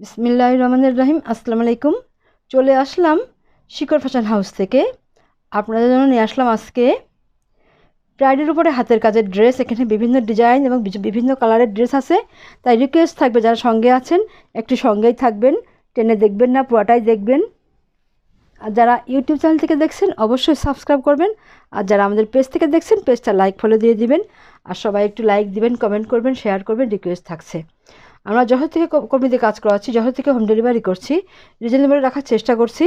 বিসমিল্লাহ রহমানুর রহিম, আসসালামু আলাইকুম। চলে আসলাম শিকর ফ্যাশন হাউস থেকে। আপনাদের জন্য নিয়ে আসলাম আজকে প্রাইডের উপরে হাতের কাজের ড্রেস। এখানে বিভিন্ন ডিজাইন এবং বিভিন্ন কালারের ড্রেস আছে। তাই রিকোয়েস্ট থাকবে যারা সঙ্গে আছেন, একটু সঙ্গেই থাকবেন, টেনে দেখবেন না, পুরোটাই দেখবেন। আর যারা ইউটিউব চ্যানেল থেকে দেখছেন, অবশ্যই সাবস্ক্রাইব করবেন। আর যারা আমাদের পেজ থেকে দেখছেন পেজটা লাইক ফলো দিয়ে দিবেন। আর সবাই একটু লাইক দিবেন কমেন্ট করবেন শেয়ার করবেন রিকোয়েস্ট থাকছে। আমরা জহর থেকে কর্মীদের কাজ করাচ্ছি জহর থেকে হোম ডেলিভারি করছি রিজনেবল রাখার চেষ্টা করছি।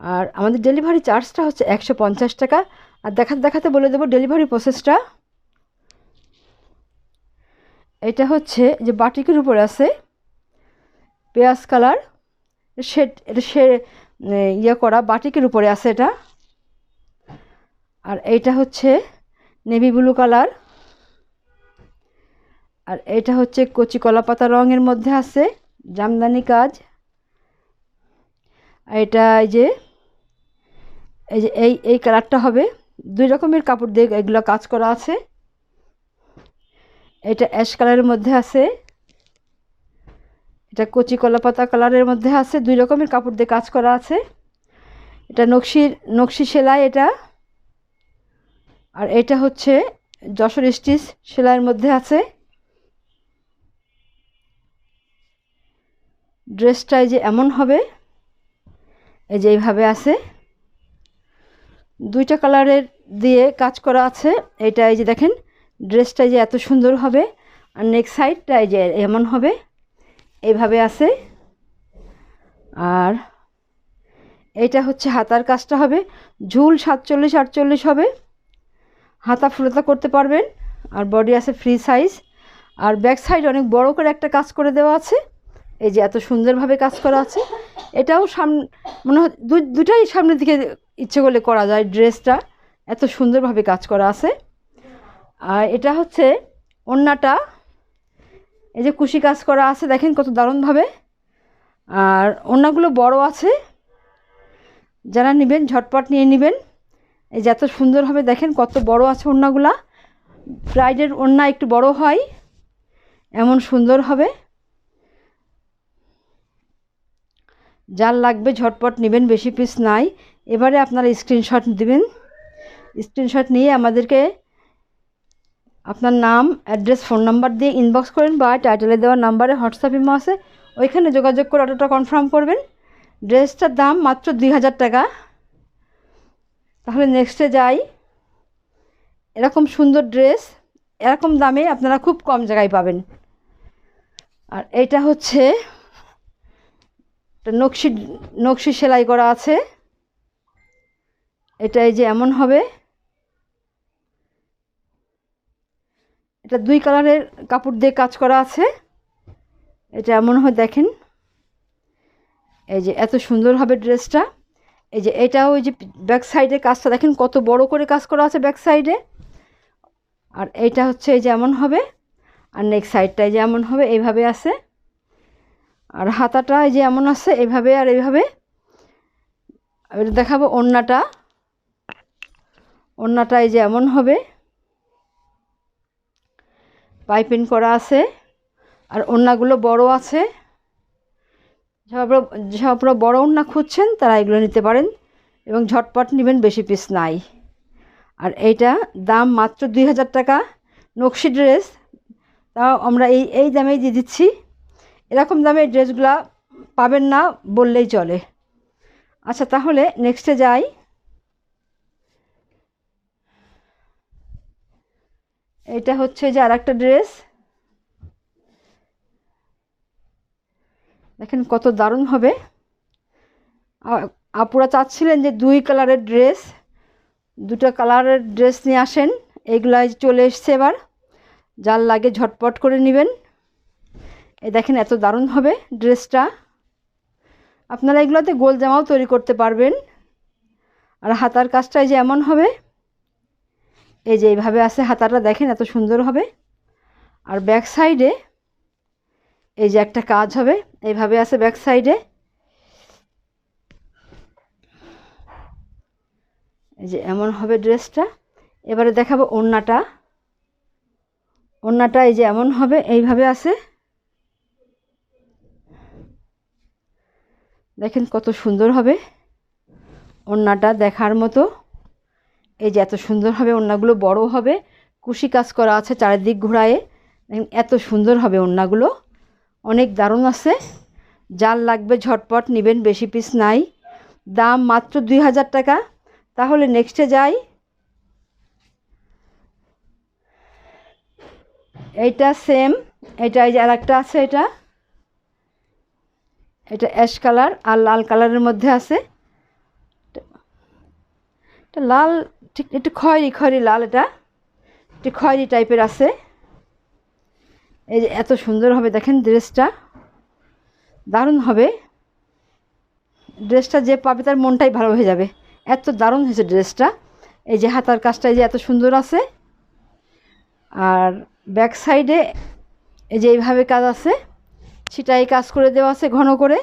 আর আমাদের ডেলিভারি চার্জটা হচ্ছে একশো পঞ্চাশ টাকা। আর দেখাতে দেখাতে বলে দেবো ডেলিভারি প্রসেসটা এটা হচ্ছে যে বাটিকের উপরে আছে পেঁয়াজ কালার, শেড, এটা সে ইয়ে করা বাটিকের উপরে আছে এটা। আর এইটা হচ্ছে নেভি ব্লু কালার আর এটা হচ্ছে কচি কলা পাতা রঙের মধ্যে আছে, জামদানি কাজ। আর এটা এই যে এই যে এই এই কালারটা হবে, দুই রকমের কাপড় দিয়ে এগুলো কাজ করা আছে। এটা অ্যাশ কালারের মধ্যে আছে, এটা কচি কলা পাতা কালারের মধ্যে আছে, দুই রকমের কাপড় দিয়ে কাজ করা আছে। এটা নকশির নকশি সেলাই এটা। আর এটা হচ্ছে যশোর স্টিচ সেলাইয়ের মধ্যে আছে। ড্রেসটা এই যে এমন হবে, এই যে এইভাবে আছে। দুইটা কালারের দিয়ে কাজ করা আছে। এইটা এই যে দেখেন ড্রেসটা যে এত সুন্দর হবে, আর নেক্সট সাইডটা এই যে এমন হবে, এইভাবে আছে। আর এইটা হচ্ছে হাতার কাজটা হবে। ঝুল সাতচল্লিশ আটচল্লিশ হবে। হাতা ফুলতা করতে পারবেন, আর বডি আছে ফ্রি সাইজ আর ব্যাক সাইড অনেক বড় করে একটা কাজ করে দেওয়া আছে। এই যে এত সুন্দরভাবে কাজ করা আছে, এটাও সাম, মনে হয় দুটাই সামনের দিকে ইচ্ছে করলে করা যায়, ড্রেসটা এত সুন্দরভাবে কাজ করা আছে। আর এটা হচ্ছে ওড়নাটা এই যে কুশি কাজ করা আছে, দেখেন কত দারুণভাবে। আর ওড়নাগুলো বড় আছে, যারা নেবেন ঝটপট নিয়ে নেবেন। এই যে এত সুন্দরভাবে দেখেন কত বড় আছে ওড়নাগুলা ব্রাইডের ওড়না একটু বড় হয়, এমন সুন্দর হবে। যার লাগবে ঝটপট নেবেন, বেশি পিস নাই। এবারে আপনারা স্ক্রিনশট দিবেন। স্ক্রিনশট নিয়ে আমাদেরকে আপনার নাম অ্যাড্রেস ফোন নাম্বার দিয়ে ইনবক্স করেন বা টাইটেলে দেওয়া নাম্বারে হোয়াটসঅ্যাপ ইমো আছে। ওইখানে যোগাযোগ করে অর্ডারটা কনফার্ম করবেন। ড্রেসটার দাম মাত্র দুই হাজার টাকা। তাহলে নেক্সটে যাই। এরকম সুন্দর ড্রেস এরকম দামে আপনারা খুব কম জায়গায় পাবেন। আর এইটা হচ্ছে নকশি নকশি সেলাই করা আছে। এটা এই যে এমন হবে। এটা দুই কালারের কাপড় দিয়ে কাজ করা আছে। এটা এমন হয়, দেখেন। এই যে এত সুন্দর হবে ড্রেসটা। এই যে এটা ওই যে ব্যাক সাইডে কাজটা, দেখেন কত বড় করে কাজ করা আছে ব্যাক সাইডে। আর এইটা হচ্ছে এই যে এমন হবে। আর নেক্সট সাইডটাই যে এমন হবে, এইভাবে আছে। আর হাতাটা এই যে এমন আছে, এভাবে আর এইভাবে এবার দেখাবো ওড়নাটা। ওড়নাটা এই যে এমন হবে। পাইপিং করা আছে। আর ওড়নাগুলো বড় আছে। সব যেসব বড় ওড়না খুঁজছেন, তারা এগুলো নিতে পারেন। এবং ঝটপট নেবেন, বেশি পিস নাই। আর এইটা দাম মাত্র দুই হাজার টাকা। নকশি ড্রেস। তাও আমরা এই এই দামেই দিয়ে দিচ্ছি। এরকম দামে ড্রেসগুলা পাবেন না বললেই চলে। আচ্ছা তাহলে নেক্সটে যাই। এটা হচ্ছে যে আর একটা ড্রেস। দেখেন কত দারুণ হবে। আপুরা চাচ্ছিলেন যে দুই কালারের ড্রেস, দুটো কালারের ড্রেস নিয়ে আসেন। এইগুলাই চলে এসছে এবার। যার লাগে ঝটপট করে নেবেন। এই দেখেন এত দারুণ হবে ড্রেসটা। আপনারা এগুলোতে গোল জামাও তৈরি করতে পারবেন। আর হাতার কাজটা এই যে এমন হবে। এই যে এইভাবে আছে হাতাটা দেখেন এত সুন্দর হবে। আর ব্যাক সাইডে এই যে একটা কাজ হবে, এইভাবে আছে ব্যাক সাইডে। এই যে এমন হবে ড্রেসটা। এবারে দেখাবো ওড়নাটা। ওড়নাটা এই যে এমন হবে, এইভাবে আছে। দেখেন কত সুন্দর হবে। ওড়নাটা দেখার মতো। এই যে এত সুন্দর হবে, ওড়নাগুলো বড় হবে। কুশি কাজ করা আছে চারিদিক ঘোরায়ে। দেখেন এত সুন্দর হবে ওড়নাগুলো। অনেক দারুণ আছে। যার লাগবে ঝটপট, নেবেন বেশি পিস নাই। দাম মাত্র দুই হাজার টাকা। তাহলে নেক্সটে যাই। এইটা সেম এটা এই যে আর একটা আছে এটা। এটা অ্যাশ কালার আর লাল কালারের মধ্যে আছে। এটা লাল, ঠিক একটু খয়েরি খয়েরি লাল এটা। একটু খয়েরি টাইপের আছে। এই যে এত সুন্দর হবে দেখেন ড্রেসটা দারুণ হবে। ড্রেসটা যে পাবে তার মনটাই ভালো হয়ে যাবে। এত দারুণ হয়েছে ড্রেসটা এই যে হাতার কাজটা এই যে এত সুন্দর আছে। আর ব্যাক সাইডে এই যে এইভাবে কাজ আছে। ছিটাই কাজ করে দেওয়া আছে ঘন করে।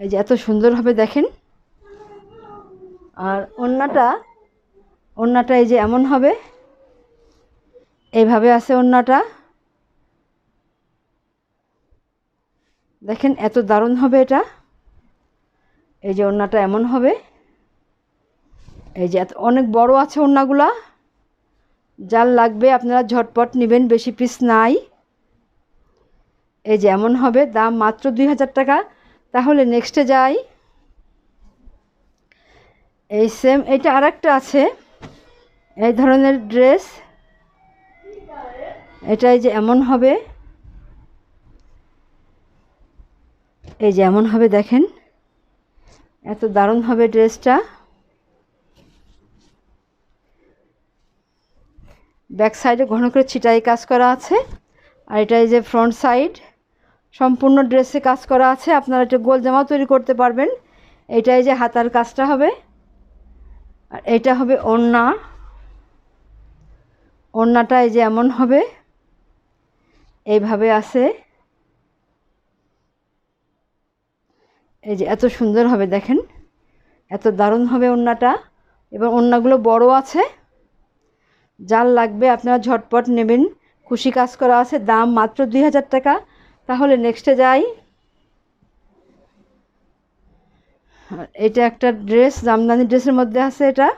এই যে এত সুন্দর হবে দেখেন। আর ওড়নাটা ওড়নাটা এই যে এমন হবে। এইভাবে আছে ওড়নাটা। দেখেন এত দারুণ হবে এটা। এই যে ওড়নাটা এমন হবে। এই যে এত, অনেক বড় আছে ওড়নাগুলা। যার লাগবে আপনারা ঝটপট নেবেন, বেশি পিস নাই। এই যে এমন হবে, দাম মাত্র দুই হাজার টাকা। তাহলে নেক্সটে যাই। এই সেম এটা আরেকটা আছে। এই ধরনের ড্রেস এটাই যে এমন হবে। এই যে এমন হবে, দেখেন। এত দারুণ হবে ড্রেসটা ব্যাক সাইডে ঘন করে ছিটাই কাজ করা আছে। আর এটা এই যে ফ্রন্ট সাইড সম্পূর্ণ ড্রেসে কাজ করা আছে। আপনারা এটা গোল জামাও তৈরি করতে পারবেন। এটাই যে হাতার কাজটা হবে। আর এটা হবে ওড়না। ওড়নাটা এই যে এমন হবে। এইভাবে আছে। এই যে এত সুন্দর হবে দেখেন। এত দারুণ হবে ওড়নাটা। এবং ওড়নাগুলো বড় আছে। যার লাগবে আপনারা ঝটপট নেবেন। খুশি কাজ করা আছে। দাম মাত্র দুই হাজার টাকা। তাহলে নেক্সটে যাই। এটা একটা ড্রেস জামদানি ড্রেসের মধ্যে আছে এটা।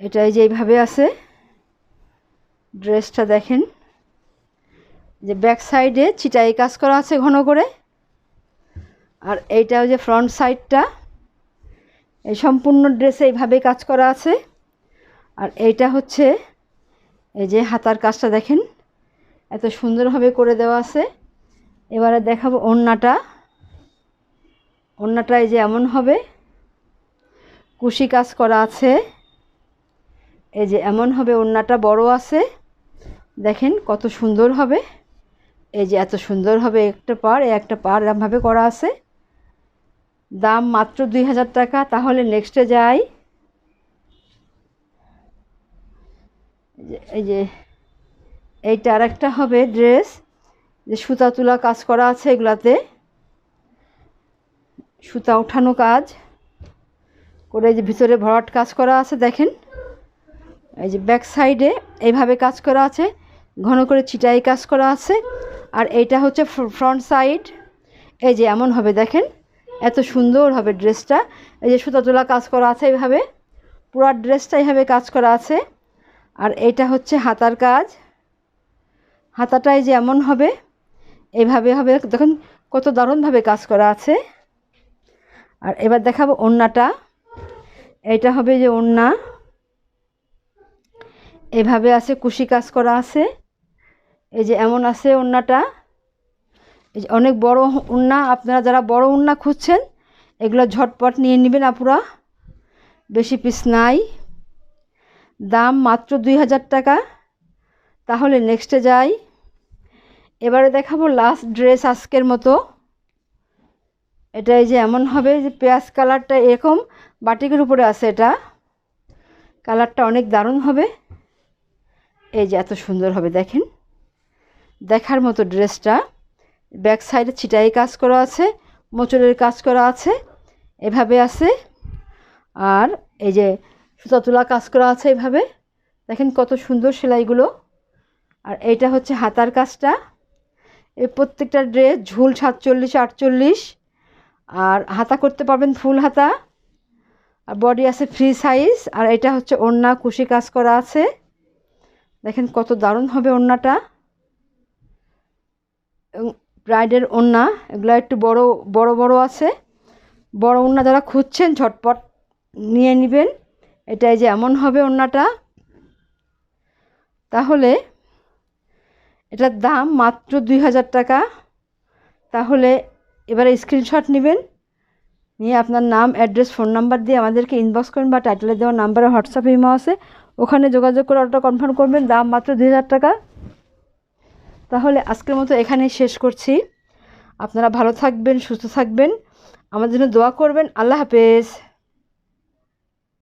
এটা এই যে এইভাবে আছে। ড্রেসটা দেখেন। যে ব্যাক সাইডে ছিটাই কাজ করা আছে ঘন করে। আর এইটা যে ফ্রন্ট সাইডটা এই সম্পূর্ণ ড্রেসে এইভাবে কাজ করা আছে। আর এইটা হচ্ছে এই যে হাতার কাজটা দেখেন, এত সুন্দরভাবে করে দেওয়া আছে। এবারে দেখাবো ওড়নাটা। ওড়নাটা এই যে এমন হবে, কুশি কাজ করা আছে। এই যে এমন হবে, ওড়নাটা বড় আছে। দেখেন কত সুন্দর হবে। এই যে এত সুন্দর হবে একটা পার একটা পার এরমভাবে করা আছে। দাম মাত্র দুই হাজার টাকা, তাহলে নেক্সটে যাই। এই যে, এইটা আর একটা হবে ড্রেস, যে সুতা তুলা কাজ করা আছে এগুলাতে। সুতা ওঠানো কাজ, করে এই যে ভিতরে ভরাট কাজ করা আছে, দেখেন। এই যে ব্যাক সাইডে এইভাবে কাজ করা আছে, ঘন করে ছিটাই কাজ করা আছে, আর এইটা হচ্ছে ফ্রন্ট সাইড। এই যে এমন হবে, দেখেন। এত সুন্দর হবে ড্রেসটা। এই যে সুতা তোলা কাজ করা আছে এইভাবে, পুরো ড্রেসটা এইভাবে কাজ করা আছে। আর এইটা হচ্ছে হাতার কাজ। হাতাটাই যে এমন হবে এইভাবে হবে। দেখুন কত দারুণভাবে কাজ করা আছে। আর এবার দেখাবো ওড়নাটা এইটা হবে যে ওড়না এভাবে আছে, কুশি কাজ করা আছে। এই যে এমন আছে ওড়নাটা এই যে অনেক বড় উন্না আপনারা যারা বড় উন্না খুঁজছেন, এগুলো ঝটপট নিয়ে নেবেন আপুরা। বেশি পিস নাই। দাম মাত্র দুই হাজার টাকা। তাহলে নেক্সটে যাই। এবারে দেখাবো লাস্ট ড্রেস আজকের মতো। এটা এই যে এমন হবে যে পেঁয়াজ কালারটা এরকম, বাটিকের উপরে আছে এটা। কালারটা অনেক দারুণ হবে। এই যে এত সুন্দর হবে, দেখেন। দেখার মতো ড্রেসটা। ব্যাক সাইডে ছিটাই কাজ করা আছে মোচরের কাজ করা আছে, এভাবে আছে। আর এই যে সুতা তোলা কাজ করা আছে এইভাবে দেখেন কত সুন্দর সেলাইগুলো। আর এইটা হচ্ছে হাতার কাজটা। এই প্রত্যেকটা ড্রেস ঝুল সাতচল্লিশ, আটচল্লিশ। আর হাতা করতে পারবেন ফুল হাতা। আর বডি আছে ফ্রি সাইজ। আর এটা হচ্ছে ওড়না, কুশি কাজ করা আছে। দেখেন কত দারুণ হবে ওড়নাটা। ব্রাইডের ওড়না, এগুলো একটু বড় বড় বড় আছে। বড় ওড়না যারা খুঁজছেন ঝটপট নিয়ে নেবেন। এটাই যে এমন হবে ওড়নাটা? তাহলে এটার দাম মাত্র দুই হাজার টাকা। তাহলে এবারে স্ক্রিনশট নেবেন, নিয়ে আপনার নাম অ্যাড্রেস ফোন নাম্বার দিয়ে আমাদেরকে ইনবক্স করবেন বা টাইটেলে দেওয়া নাম্বারে হোয়াটসঅ্যাপ ইমো আছে। ওখানে যোগাযোগ করে অর্ডার কনফার্ম করবেন, দাম মাত্র দুই হাজার টাকা। তাহলে আজকের মতো এখানেই শেষ করছি। আপনারা ভালো থাকবেন, সুস্থ থাকবেন। আমাদের জন্য দোয়া করবেন। আল্লাহ হাফেজ।